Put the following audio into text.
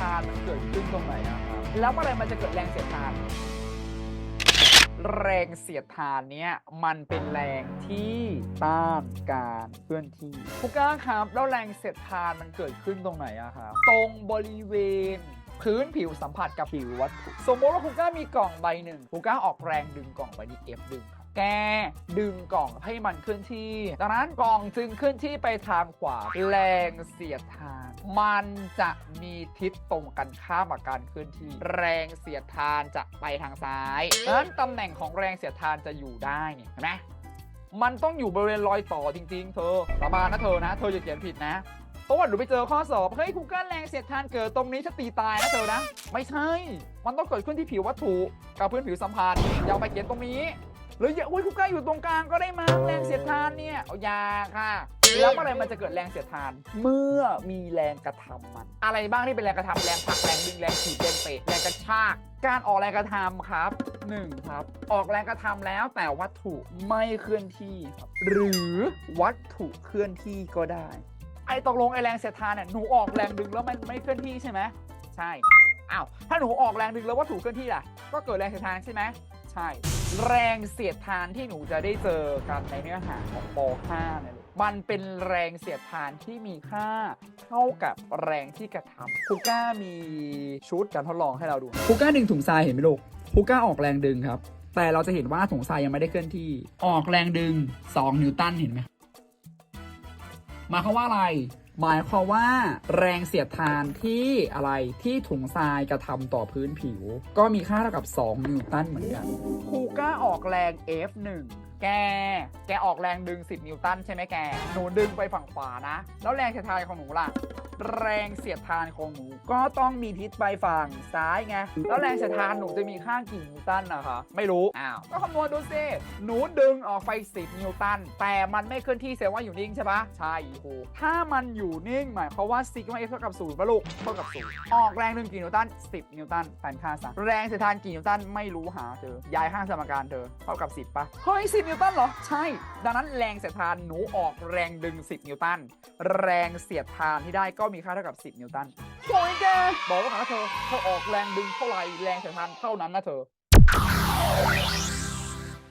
ทานมันเกิดขึ้นตรงไหนอะครับแล้วเมื่อไหรมันจะเกิดแรงเสียดทาน แรงเสียดทานเนี้ยมันเป็นแรงที่ต้านการเคลื่อนที่คุก้าครับ แล้วแรงเสียดทานมันเกิดขึ้นตรงไหนอะครับตรงบริเวณ พื้นผิวสัมผัสกับผิววัตถุสมมติว่าคุก้ามีกล่องใบหนึ่งคุก้าออกแรงดึงกล่องใบนี้ F ดึงครับ แกดึงกล่องให้มันเคลื่อนที่ดังนั้นกล่องจึงเคลื่อนที่ไปทางขวา แรงเสียดทาน มันจะมีทิศตรงกันข้ามกับการเคลื่อนที่ แรงเสียดทานจะไปทางซ้ายดังนั้นตำแหน่งของแรงเสียดทานจะอยู่ได้เนี่ยเห็นไหมมันต้องอยู่บริเวณรอยต่อจริง ๆ เธอสาบานนะเธอนะ เธออย่าเขียนผิดนะเพราะว่าหนูไปเจอข้อสอบ เฮ้ยคูเกิลแรงเสียดทานเกิดตรงนี้ฉันตีตายนะเธอนะ ไม่ใช่ มันต้องเกิดขึ้นที่ผิววัตถุ กับพื้นผิวสัมผัสอย่าไปเขียนตรงนี้ หรืออย่าอุ้ยคูเกิลอยู่ตรงกลางก็ได้มาแรงเสียดทานเนี่ยเอายาค่ะ แล้วเมื่อไหรมันจะเกิดแรงเสียดทาน เมื่อมีแรงกระทำมัน อะไรบ้างที่เป็นแรงกระทำแรงผลักแรงดึงแรงถีบแรงเตะแรงกระชาก การออกแรงกระทำครับหนึ่งครับ ออกแรงกระทำแล้วแต่วัตถุไม่เคลื่อนที่ครับหรือวัตถุเคลื่อนที่ก็ได้ ไอ้ตกลงไอ้แรงเสียดทานเนี่ยหนูออกแรงดึงแล้วมันไม่เคลื่อนที่ใช่ไหมใช่ อ้าว ถ้าหนูออกแรงดึงแล้ววัตถุเคลื่อนที่ล่ะ ก็เกิดแรงเสียดทานใช่ไหม ใช่ แรงเสียดทานที่หนูจะได้เจอกันในเนื้อหาของป .5 เนี่ยลูกมันเป็นแรงเสียดทานที่มีค่าเท่ากับแรงที่กระทำคูก้ามีชุดการทดลองให้เราดูคูก้าดึงถุงทรายเห็นไหมลูกคูก้าออกแรงดึงครับ แต่เราจะเห็นว่าถุงทรายยังไม่ได้เคลื่อนที่ออกแรงดึง 2 นิวตันเห็นไหมมายควาว่าอะไร หมายความว่าแรงเสียดทานที่อะไรที่ถุงทรายกระทำต่อพื้นผิว ก็มีค่าเท่ากับ 2 นิวตันเหมือนกัน คูก้าออกแรง F1 แก แกออกแรงดึง 10 นิวตันใช่ไหมแก หนูดึงไปฝั่งขวานะ แล้วแรงเสียดทานของหนูล่ะ แรงเสียดทานของหนู ก็ต้องมีทิศไปฝั่งซ้ายไง แล้วแรงเสียดทานหนูจะมีค่ากี่นิวตันนะคะ ไม่รู้ อ้าว ก็คำนวณดูสิ หนูดึงออกไป 10 นิวตัน แต่มันไม่เคลื่อนที่แสดงว่าอยู่นิ่งใช่ปะใช่โหถ้ามันอยู่นิ่งหมายความว่าซิกมาเอฟเท่ากับศูนย์ปะลูกเท่ากับศูนย์ออกแรงดึงกี่นิวตัน 10 นิวตันแทนค่าซะแรงเสียดทานกี่นิวตันไม่รู้หาเจอ ย้ายข้างสมการเธอเท่ากับ 10ปะเฮ้ย10นิวตันเหรอ ใช่ ดังนั้นแรงเสียดทานหนูออกแรงดึง 10 นิวตัน แรงเสียดทานที่ได้ก็มีค่าเท่ากับ 10 นิวตันโอ้ยแกบอกไว้ก่อนนะเธอเธอออกแรงดึงเท่าไหร่แรงเสียดทานเท่านั้นนะเธอ